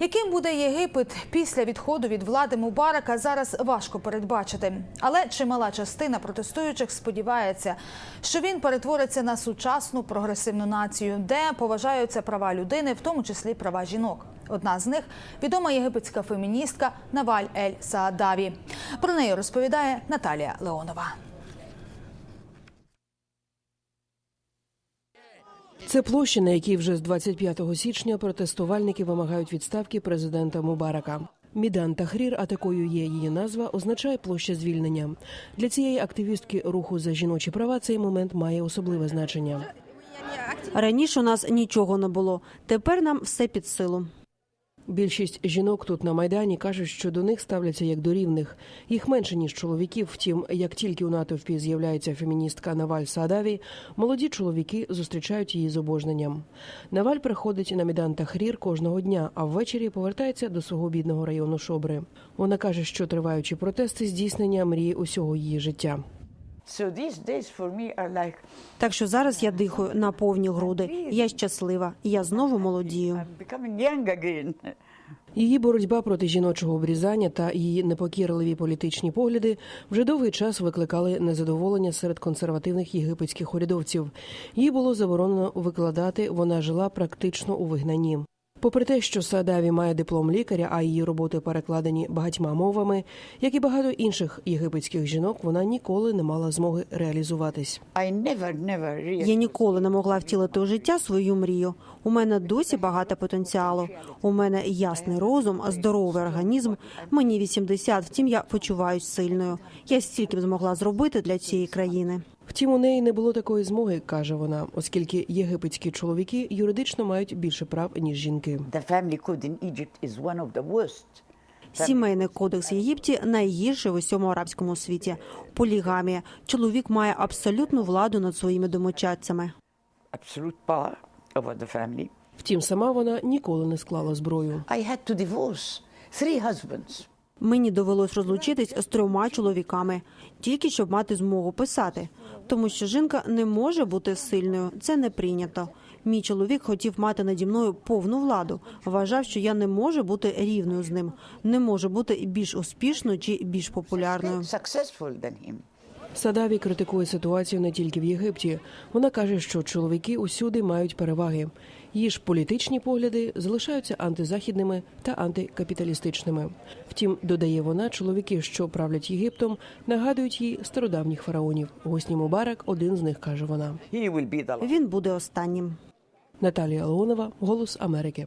Яким буде Єгипет після відходу від влади Мубарака, зараз важко передбачити. Але чимала частина протестуючих сподівається, що він перетвориться на сучасну прогресивну націю, де поважаються права людини, в тому числі права жінок. Одна з них відома єгипетська феміністка Наваль Ель Саадаві. Про неї розповідає Наталія Леонова. Це площа, на якій вже з 25 січня протестувальники вимагають відставки президента Мубарака. Мідан Тахрір, а такою є її назва, означає площа звільнення. Для цієї активістки руху за жіночі права цей момент має особливе значення. Раніше у нас нічого не було. Тепер нам все під силу. Більшість жінок тут на майдані кажуть, що до них ставляться як до рівних. Їх менше ніж чоловіків. Втім, як тільки у натовпі з'являється феміністка Наваль Саадаві, молоді чоловіки зустрічають її з обожненням. Наваль приходить на Мідан Тахрір кожного дня, а ввечері повертається до свого бідного району Шобри. Вона каже, що триваючі протести здійснення мрії усього її життя. So these days for me are like Так що зараз я дихаю на повні груди. Я щаслива, я знову молодію. Її боротьба проти жіночого обрізання та її непокірливі політичні погляди вже довгий час викликали незадоволення серед консервативних єгипетських урядовців. Їй було заборонено викладати. Вона жила практично у вигнанні. Попри те, що Садаві має диплом лікаря, а її роботи перекладені багатьма мовами, як і багато інших єгипетських жінок, вона ніколи не мала змоги реалізуватись. Я ніколи не могла втілити у життя свою мрію. У мене досі багато потенціалу. У мене ясний розум, здоровий організм. Мені 80, втім я почуваюсь сильною. Я стільки б змогла зробити для цієї країни. Втім, у неї не було такої змоги, каже вона, оскільки єгипетські чоловіки юридично мають більше прав ніж жінки. Сімейний кодекс в Єгипті найгірший в усьому арабському світі. Полігамія. Чоловік має абсолютну владу над своїми домочадцями. Absolute power over the family. Втім, сама вона ніколи не склала зброю. I had to divorce three husbands. Мені довелось розлучитись з трьома чоловіками, тільки щоб мати змогу писати, тому що жінка не може бути сильною. Це не прийнято. Мій чоловік хотів мати наді мною повну владу. Вважав, що я не можу бути рівною з ним, не можу бути більш успішною чи більш популярною. Садаві критикує ситуацію не тільки в Єгипті. Вона каже, що чоловіки усюди мають переваги. Її ж політичні погляди залишаються антизахідними та антикапіталістичними. Втім, додає вона, чоловіки, що правлять Єгиптом, нагадують їй стародавніх фараонів. Госні Мубарак один з них каже вона. Він буде останнім. Наталія Леонова, Голос Америки.